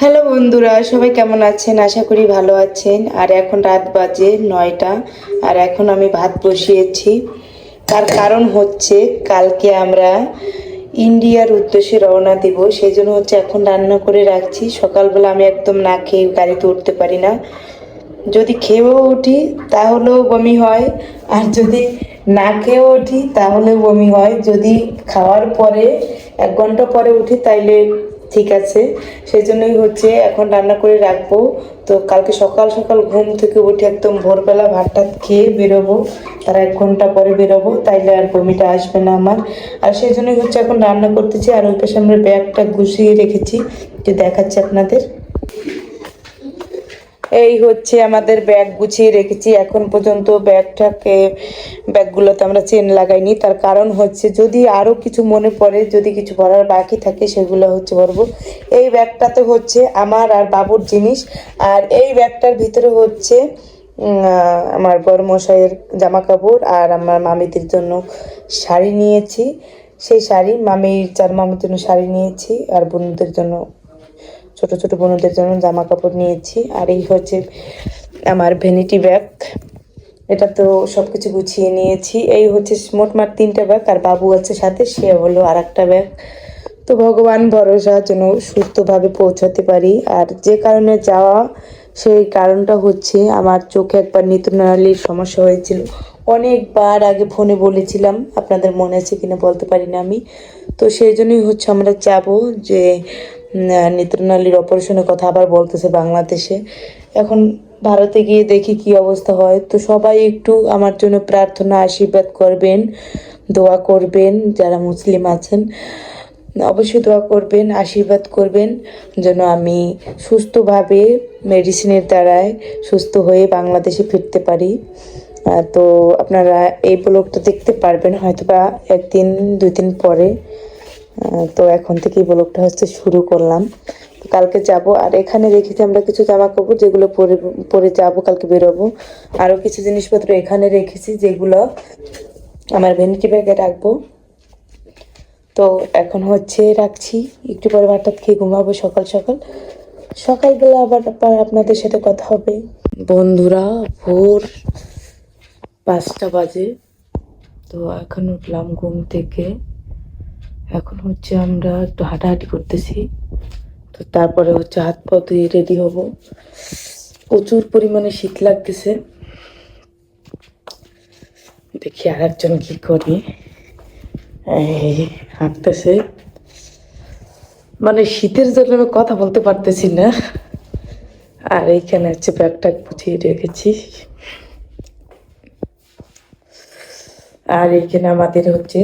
Hello বন্ধুরা, সবাই কেমন আছেন? আশা করি ভালো আছেন। আর এখন রাত বাজে নয়টা, আর এখন আমি ভাত বসিয়েছি। তার কারণ হচ্ছে কালকে আমরা ইন্ডিয়ার উদ্দেশ্যে রওনা দিব। সেই জন্য হচ্ছে এখন রান্না করে রাখছি। সকালবেলা আমি একদম না খেয়ে গাড়িতে উঠতে পারি না। যদি খেয়েও উঠি, তাহলেও বমি হয়। আর যদি না খেয়েও উঠি, তাহলেও বমি হয়। যদি খাওয়ার পরে, এক ঘণ্টা পরে উঠি, তাইলে ঠিক আছে সেই জন্যই হচ্ছে এখন রান্না করে রাখব। তো কালকে সকাল সকাল ঘুম থেকে উঠে একদম ভোরবেলা ভাতটা খেয়ে বেরোবো। তার এক ঘণ্টা পরে বেরোবো, তাইলে আর বমিটা আসবে না আমার। আর সেই জন্যই হচ্ছে এখন রান্না করতেছি, আর ওই পাশে আমরা ব্যাগটা গুছিয়ে রেখেছি। যে দেখাচ্ছি আপনাদের। এই হচ্ছে আমাদের ব্যাগ গুছিয়ে রেখেছি। এখন পর্যন্ত ব্যাগটাকে, ব্যাগগুলোতে আমরা চেন লাগাইনি। তার কারণ হচ্ছে যদি আরও কিছু মনে পড়ে, যদি কিছু ভরার বাকি থাকে, সেগুলো হচ্ছে ভরবো এই ব্যাগটাতে হচ্ছে আমার আর বাবুর জিনিস। আর এই ব্যাগটার ভিতরে হচ্ছে আমার বড় মশাইয়ের জামা কাপড় আর আমার মামিদের জন্য শাড়ি নিয়েছি। সেই শাড়ি মামির চার মামির জন্য শাড়ি নিয়েছি আর বোনদের জন্য ছোট ছোট বোনদের জন্য জামা কাপড় নিয়েছি। আর এই হচ্ছে আমার ভ্যানিটি ব্যাগ এটা তো সব কিছু গুছিয়ে নিয়েছি। এই হচ্ছে মোটমাট তিনটা ব্যাগ আর বাবু আছে সাথে, সে হলো আর একটা ব্যাগ তো ভগবান ভরসা যেন সুস্থভাবে পৌঁছাতে পারি। আর যে কারণে যাওয়া, সেই কারণটা হচ্ছে আমার চোখে একবার নিত্যনালীর সমস্যা হয়েছিল। অনেকবার আগে ফোনে বলেছিলাম, আপনাদের মনে আছে কিনা বলতে পারি না আমি। তো সেই জন্যই হচ্ছে আমরা যাব যে নিত্যনালীর অপারেশনের কথা আবার বলতেছে বাংলাদেশে। এখন ভারতে গিয়ে দেখি কি অবস্থা হয়। তো সবাই একটু আমার জন্য প্রার্থনা, আশীর্বাদ করবেন, দোয়া করবেন, যারা মুসলিম আছেন, অবশ্যই দোয়া করবেন, আশীর্বাদ করবেন, যেন আমি সুস্থভাবে মেডিসিনের দ্বারায় সুস্থ হয়ে বাংলাদেশে ফিরতে পারি। তো আপনারা এই ব্লগটা দেখতে পারবেন হয়তো বা একদিন, দুই দিন পরে। তো এখন থেকেই ব্লগটা হচ্ছে শুরু করলাম। কালকে যাব, আর এখানে রেখেছি আমরা কিছু জামা কাপড় যেগুলো পরে পরে যাব, কালকে বেরোবো। আরও কিছু জিনিসপত্র এখানে রেখেছি যেগুলো আমার ভেনিটি ব্যাগে রাখব। তো এখন হচ্ছে রাখছি, একটু পরে ভাতটা খেয়ে ঘুমাবো সকাল সকাল। সকালবেলা আবার আবার আপনাদের সাথে কথা হবে। বন্ধুরা, ভোর পাঁচটা বাজে। তো এখন উঠলাম ঘুম থেকে। এখন হচ্ছে আমরা একটু হাঁটাহাঁটি করতেছি। তো তারপরে হচ্ছে হাত পা ধুয়ে রেডি হব। প্রচুর পরিমাণে শীত লাগতেছে। দেখি আর একজন কি করি। হাঁটতেছে। মানে শীতের জন্য আমি কথা বলতে পারতেছি না। আর এইখানে হচ্ছে ব্যাগটা গুছিয়ে রেখেছি। আর এখানে আমাদের হচ্ছে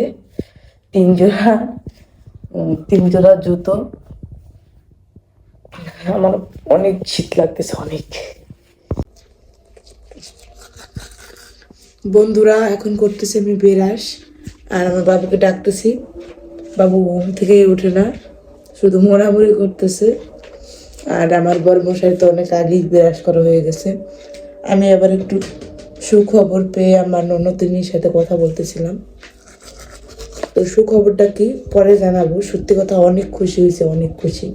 তিন জোড়া তিন জোড়া জুতো। আমার অনেক শীত লাগতেছে, অনেক। বন্ধুরা, এখন করতেছে আমি বেরাস, আর আমার বাবুকে ডাকতেছি। বাবু ঘুম থেকেই উঠে না, শুধু মোড়ামুড়ি করতেছে। আর আমার বড় মশাই তো অনেক আগেই বিরাস করা হয়ে গেছে। আমি আবার একটু সুখবর পেয়ে আমার ননদিনীর সাথে কথা বলতেছিলাম। তো সুখবরটা কি? পরে জানাব। সত্যি কথা, অনেক খুশি হয়েছে, অনেক খুশি।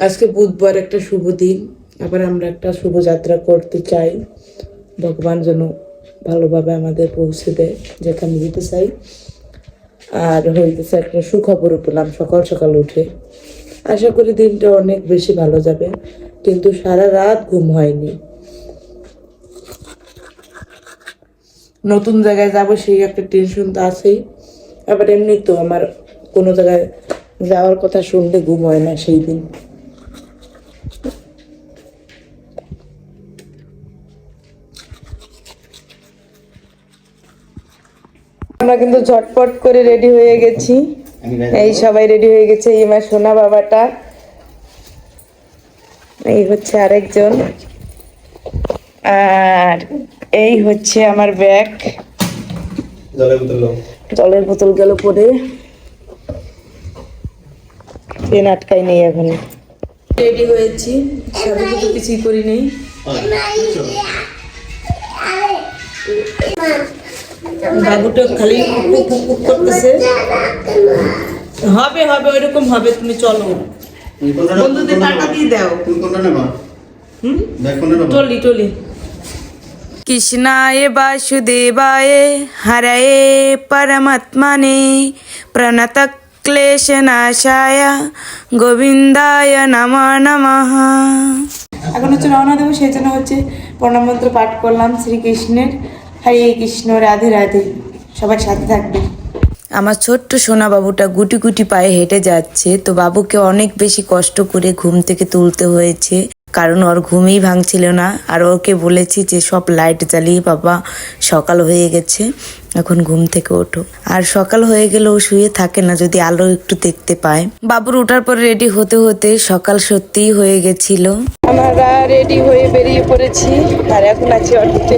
আজকে বুধবার একটা শুভ দিন। আবার আমরা একটা শুভযাত্রা করতে চাই। ভগবান যেন ভালোভাবে আমাদের পৌঁছে দেয়, যেখানে যেতে চাই। আর হইতেছে একটা সুখবর পেলাম সকাল সকাল উঠে। আশা করি দিনটা অনেক বেশি ভালো যাবে। কিন্তু সারা রাত ঘুম হয়নি। নতুন জায়গায় যাব সেই একটা টেনশন তো আছেই। আবার এমনি তো আমার কোনো জায়গায় যাওয়ার কথা শুনলে ঘুম হয় না সেই দিন। আমরা কিন্তু ঝটপট করে রেডি হয়ে গেছি। এই সবাই রেডি হয়ে গেছে এই আমার সোনা বাবাটা। এই হচ্ছে আরেকজন। আর এই হচ্ছে আমার ব্যাগ। জলের বোতল লোক জলের বোতল গেল পরে। ট্রেন আটকাই নেই এখন। রেডি হয়েছি। সাথে তো কিছুই করি নেই। বাবুটা খালি করতেছে। হবে হবে ওইরকম হবে তুমি চলো? বন্ধুদের টাকা দিয়ে দাও। তুমি কোনটা নেবা হুম? ব্যাগ কোনটা নেবা টলি টলি। কৃষ্ণায় বাসুদেবায় হরয়ে পরমাত্মনে প্রণত ক্লেশনাশায় গোবিন্দায় নম নমঃ। এখন হচ্ছে রওনা দেবো সেই জন্য হচ্ছে প্রণাম মন্ত্র পাঠ করলাম শ্রীকৃষ্ণের। হরে কৃষ্ণ রাধে রাধে। সবার সাথে থাকবে। আমার ছোট্ট সোনা বাবুটা গুটি গুটি পায়ে হেঁটে যাচ্ছে তো বাবুকে অনেক বেশি কষ্ট করে ঘুম থেকে তুলতে হয়েছে। কারণ ওর ঘুমই ভাঙছিল না। আর ওকে বলেছি যে, সব লাইট জ্বালিয়ে বাবা সকাল হয়ে গেছে, এখন ঘুম থেকে ওঠো। আর সকাল হয়ে গেলে ও শুয়ে থাকে না, যদি আলো একটু দেখতে পায়। বাবুর ওঠার পর রেডি হতে হতে সকাল সত্যিই হয়ে গেছিল। আমরা রেডি হয়ে বেরিয়ে পড়েছি, আর এখন আছি অটোতে।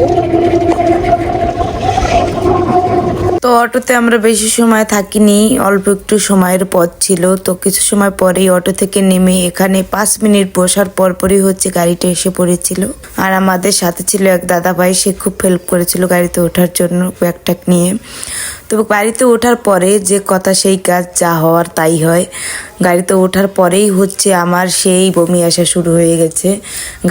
তো অটোতে আমরা বেশি সময় থাকিনি, অল্প একটু সময়ের পথ ছিল। তো কিছু সময় পরেই অটো থেকে নেমে এখানে পাঁচ মিনিট বসার পরপরই হচ্ছে গাড়িটা এসে পড়েছিল। আর আমাদের সাথে ছিল এক দাদা ভাই সে খুব হেল্প করেছিল গাড়িতে ওঠার জন্য ব্যাগ ট্যাগ নিয়ে। তো বাড়িতে ওঠার পরে যে কথা, সেই কাজ যা হওয়ার তাই হয়। গাড়িতে ওঠার পরেই হচ্ছে আমার সেই বমি আসা শুরু হয়ে গেছে।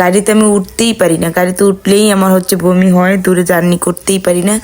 গাড়িতে আমি উঠতেই পারি না। গাড়িতে উঠলেই আমার হচ্ছে বমি হয়, দূরে জার্নি করতেই পারি না।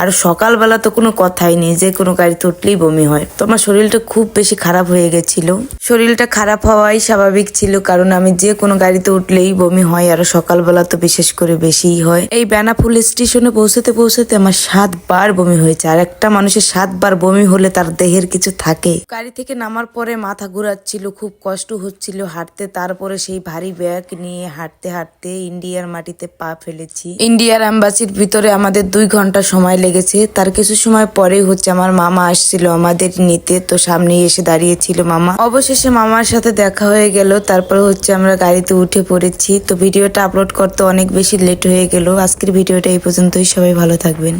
আর সকালবেলা তো কোনো কথাই নেই, যে কোনো গাড়িতে উঠলেই বমি হয়। তো আমার শরীরটা খুব বেশি খারাপ হয়ে গেছিল। শরীরটা খারাপ হওয়াই স্বাভাবিক ছিল, কারণ আমি যে কোনো গাড়িতে উঠলেই বমি হয়, আর সকালবেলা তো বিশেষ করে বেশিই হয়। এই বেনাফুল স্টেশনে পৌঁছতে পৌঁছতে আমার সাতবার বমি হয়েছে, আর একটা মানুষের সাতবার বমি হলে তার দেহের কিছু থাকে। গাড়ি থেকে নামার পরে মাথা ঘুরাচ্ছিল, খুব কষ্ট হচ্ছিল হাঁটতে। তারপরে সেই ভারী ব্যাগ নিয়ে হাঁটতে হাঁটতে ইন্ডিয়ার মাটিতে পা ফেলেছি। ইন্ডিয়ার অ্যাম্বাসির ভিতরে আমাদের দুই ঘণ্টা সময় লেগেছে। তার কিছু সময় পরে হচ্ছে আমার মামা আসছিল আমাদের নিতে। তো সামনেই এসে দাঁড়িয়েছিল মামা। অবশেষে মামার সাথে দেখা হয়ে গেল। তারপর হচ্ছে আমরা গাড়িতে উঠে পড়েছি। তো ভিডিওটা আপলোড করতে অনেক বেশি লেট হয়ে গেল। আজকের ভিডিওটা এই পর্যন্তই। সবাই ভালো থাকবেন।